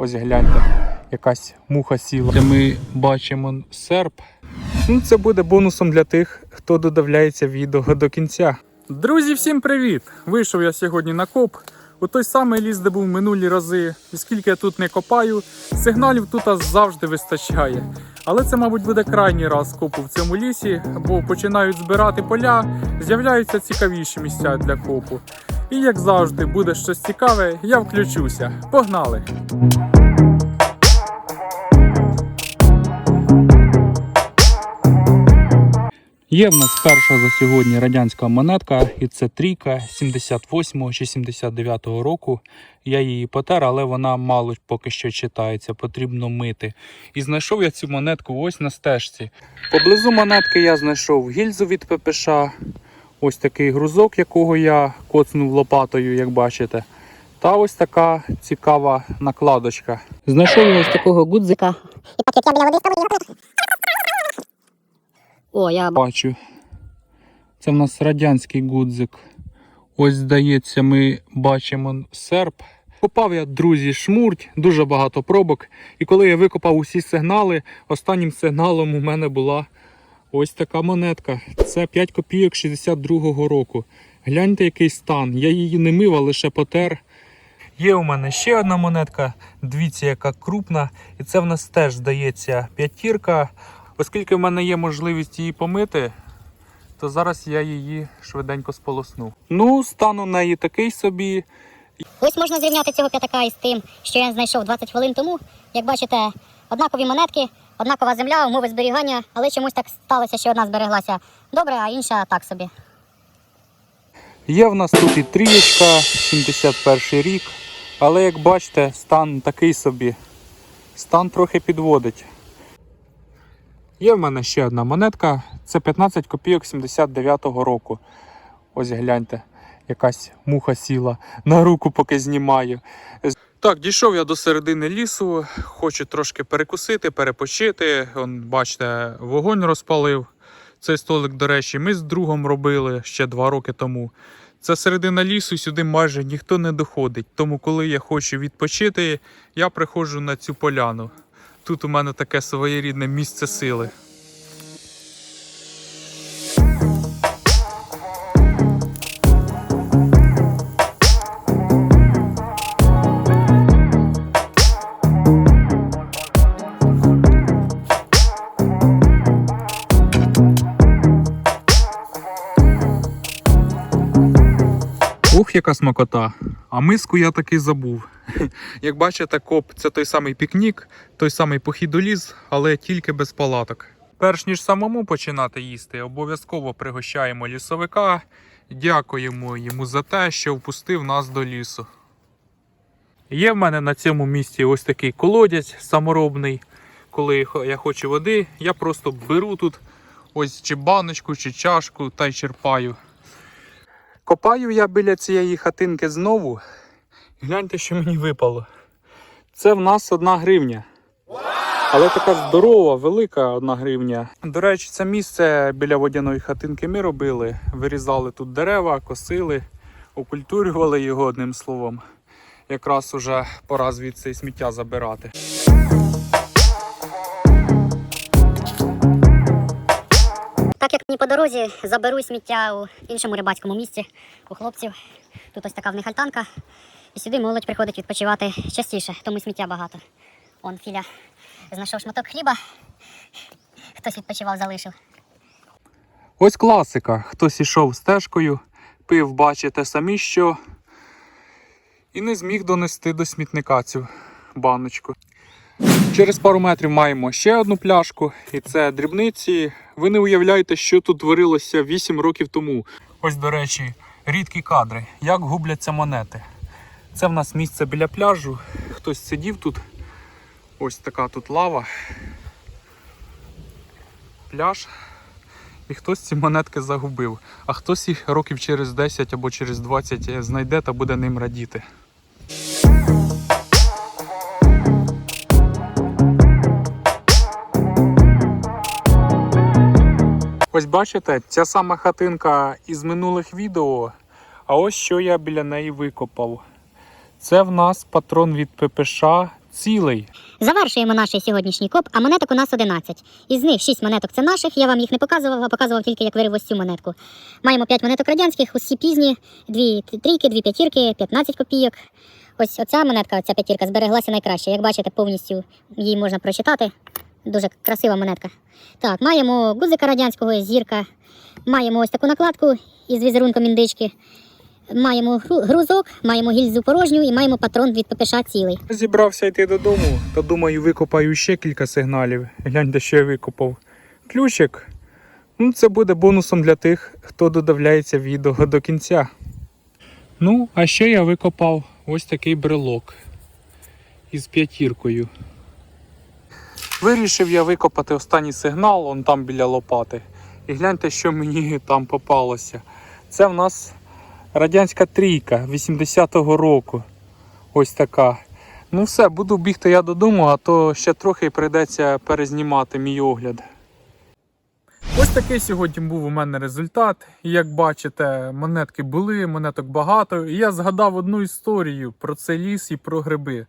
Ось гляньте, якась муха сіла. Де ми бачимо серп. Ну, це буде бонусом для тих, хто додивляється відео до кінця. Друзі, всім привіт! Вийшов я сьогодні на коп. У той самий ліс, де був минулі рази, і скільки я тут не копаю, сигналів тут завжди вистачає. Але це, мабуть, буде крайній раз копу в цьому лісі, бо починають збирати поля, з'являються цікавіші місця для копу. І як завжди, буде щось цікаве, я включуся. Погнали! Є в нас перша за сьогодні радянська монетка, і це трійка 78 чи 79 року. Я її потер, але вона мало поки що читається, потрібно мити. І знайшов я цю монетку ось на стежці. Поблизу монетки я знайшов гільзу від ППШ, ось такий грузок, якого я коцнув лопатою, як бачите. Та ось така цікава накладочка. Знайшов я ось такого гудзика. О, я бачу. Це в нас радянський гудзик. Ось, здається, ми бачимо серп. Копав я, друзі, шмурть, дуже багато пробок. І коли я викопав усі сигнали, останнім сигналом у мене була ось така монетка. Це 5 копійок 62-го року. Гляньте, який стан. Я її не мив, а лише потер. Є у мене ще одна монетка. Дивіться, яка крупна. І це в нас теж здається п'ятірка. Оскільки в мене є можливість її помити, то зараз я її швиденько сполосну. Ну, стан у неї такий собі. Ось можна зрівняти цього п'ятака із тим, що я знайшов 20 хвилин тому. Як бачите, однакові монетки, однакова земля, умови зберігання, але чомусь так сталося, що одна збереглася добре, а інша так собі. Є в нас тут і трієчка, 71 рік. Але як бачите, стан такий собі. Стан трохи підводить. Є в мене ще одна монетка. Це 15 копійок 79-го року. Ось гляньте, якась муха сіла на руку, поки знімаю. Так, дійшов я до середини лісу, хочу трошки перекусити, перепочити. Он, бачите, вогонь розпалив. Цей столик, до речі, ми з другом робили ще два роки тому. Це середина лісу, сюди майже ніхто не доходить. Тому, коли я хочу відпочити, я приходжу на цю поляну. Тут у мене таке своєрідне місце сили. Яка смакота. А миску я таки забув. Як бачите, коп це той самий пікнік, той самий похід у ліс, але тільки без палаток. Перш ніж самому починати їсти, обов'язково пригощаємо лісовика. Дякуємо йому за те, що впустив нас до лісу. Є в мене на цьому місці ось такий колодязь саморобний. Коли я хочу води, я просто беру тут ось чи баночку, чи чашку та й черпаю. Копаю я біля цієї хатинки знову. Гляньте, що мені випало. Це в нас одна гривня. Але така здорова, велика одна гривня. До речі, це місце біля водяної хатинки ми робили. Вирізали тут дерева, косили, окультурювали його одним словом. Якраз уже пора звідси сміття забирати. Дорозі заберу сміття у іншому рибацькому місці у хлопців. Тут ось така в них альтанка. І сюди молодь приходить відпочивати частіше, тому сміття багато. Он Філя знайшов шматок хліба. Хтось відпочивав, залишив. Ось класика. Хтось ішов стежкою, пив, бачите самі що. І не зміг донести до смітника цю баночку. Через пару метрів маємо ще одну пляшку, і це дрібниці. Ви не уявляєте, що тут творилося 8 років тому. Ось, до речі, рідкі кадри, як губляться монети. Це в нас місце біля пляжу. Хтось сидів тут. Ось така тут лава. Пляж. І хтось ці монетки загубив, а хтось їх років через 10 або через 20 знайде та буде ним радіти. Ось бачите, ця сама хатинка із минулих відео. А ось що я біля неї викопав. Це в нас патрон від ППШ. цілий. Завершуємо наш сьогоднішній коп, а монеток у нас 11. Із них 6 монеток це наших, я вам їх не показував, а показував тільки, як вирив ось цю монетку. Маємо 5 монеток радянських, усі пізні, 2 трійки, 2 п'ятірки, 15 копійок. Ось оця монетка, оця п'ятірка, збереглася найкраще. Як бачите, повністю її можна прочитати. Дуже красива монетка. Так, маємо гудзика радянського, зірка, маємо ось таку накладку із візерунком індички. Маємо грузок, маємо гільзу порожню і маємо патрон від ППШ цілий. Зібрався йти додому, та думаю, викопаю ще кілька сигналів. Гляньте, що я викопав. Ключик. Ну, це буде бонусом для тих, хто додивляється відео до кінця. Ну, а ще я викопав ось такий брелок із п'ятіркою. Вирішив я викопати останній сигнал, он там біля лопати. І гляньте, що мені там попалося. Це в нас радянська трійка 80-го року. Ось така. Ну все, буду бігти я додому, а то ще трохи прийдеться перезнімати мій огляд. Ось такий сьогодні був у мене результат. Як бачите, монетки були, монеток багато. І я згадав одну історію про цей ліс і про гриби.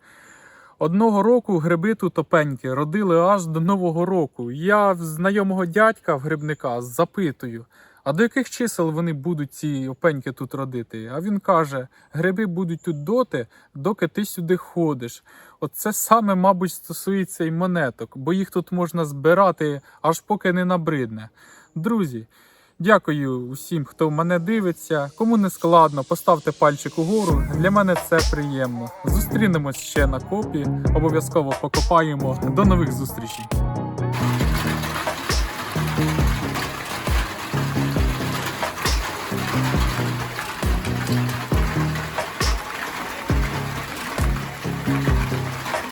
Одного року гриби тут опеньки родили аж до Нового року. Я в знайомого дядька в грибника запитую, а до яких чисел вони будуть ці опеньки тут родити? А він каже: гриби будуть тут доти, доки ти сюди ходиш. Оце саме, мабуть, стосується і монеток, бо їх тут можна збирати аж поки не набридне. Друзі, дякую усім, хто мене дивиться. Кому не складно, поставте пальчик угору. Для мене це приємно. Зустрінемось ще на копі. Обов'язково покопаємо. До нових зустрічей.